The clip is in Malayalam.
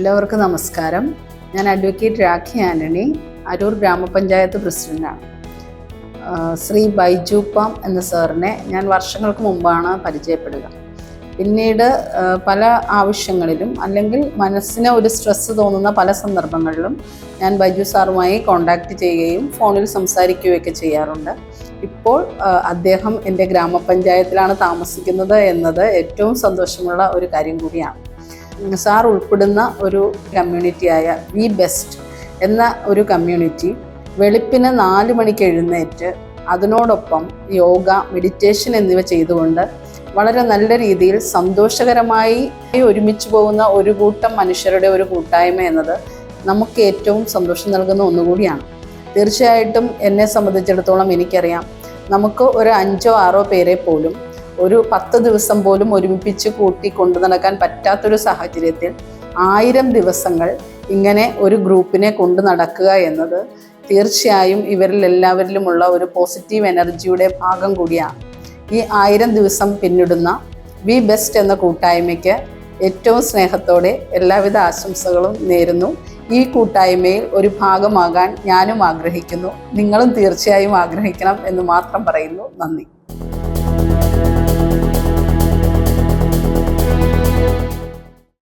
എല്ലാവർക്കും നമസ്കാരം. ഞാൻ അഡ്വക്കേറ്റ് രാഖി ആന്റണി അരൂർ ഗ്രാമപഞ്ചായത്ത് പ്രസിഡന്റാണ് ആ, ശ്രീ ബൈജു പാം എന്ന സാറിനെ ഞാൻ വർഷങ്ങൾക്ക് മുമ്പാണ് പരിചയപ്പെടുക. പിന്നീട് പല ആവശ്യങ്ങളിലും അല്ലെങ്കിൽ മനസ്സിന് ഒരു സ്ട്രെസ്സ് തോന്നുന്ന പല സന്ദർഭങ്ങളിലും ഞാൻ ബൈജു സാറുമായി കോണ്ടാക്ട് ചെയ്യുകയും ഫോണിൽ സംസാരിക്കുകയൊക്കെ ചെയ്യാറുണ്ട്. ഇപ്പോൾ അദ്ദേഹം എന്റെ ഗ്രാമപഞ്ചായത്തിലാണ് താമസിക്കുന്നത് എന്നത് ഏറ്റവും സന്തോഷമുള്ള ഒരു കാര്യം കൂടിയാണ്. സാർ ഉൾപ്പെടുന്ന ഒരു കമ്മ്യൂണിറ്റിയായ വി ബെസ്റ്റ് എന്ന ഒരു കമ്മ്യൂണിറ്റി വെളുപ്പിന് നാല് മണിക്ക് എഴുന്നേറ്റ് അതിനോടൊപ്പം യോഗ മെഡിറ്റേഷൻ എന്നിവ ചെയ്തുകൊണ്ട് വളരെ നല്ല രീതിയിൽ സന്തോഷകരമായി ഒരുമിച്ച് പോകുന്ന ഒരു കൂട്ടം മനുഷ്യരുടെ ഒരു കൂട്ടായ്മ എന്നത് നമുക്ക് ഏറ്റവും സന്തോഷം നൽകുന്ന ഒന്നുകൂടിയാണ്. തീർച്ചയായിട്ടും എന്നെ സംബന്ധിച്ചിടത്തോളം എനിക്കറിയാം. നമുക്ക് ഒരു അഞ്ചോ ആറോ പേരെ പോലും ഒരു പത്ത് ദിവസം പോലും ഒരുമിപ്പിച്ച് കൂട്ടി കൊണ്ടു നടക്കാൻ പറ്റാത്തൊരു സാഹചര്യത്തിൽ ആയിരം ദിവസങ്ങൾ ഇങ്ങനെ ഒരു ഗ്രൂപ്പിനെ കൊണ്ടു നടക്കുക എന്നത് തീർച്ചയായും ഇവരിൽ എല്ലാവരിലുമുള്ള ഒരു പോസിറ്റീവ് എനർജിയുടെ ഭാഗം കൂടിയാണ്. ഈ ആയിരം ദിവസം പിന്നിടുന്ന വി ബെസ്റ്റ് എന്ന കൂട്ടായ്മയ്ക്ക് ഏറ്റവും സ്നേഹത്തോടെ എല്ലാവിധ ആശംസകളും നേരുന്നു. ഈ കൂട്ടായ്മയിൽ ഒരു ഭാഗമാകാൻ ഞാനും ആഗ്രഹിക്കുന്നു. നിങ്ങളും തീർച്ചയായും ആഗ്രഹിക്കണം എന്ന് മാത്രം പറയുന്നു. നന്ദി.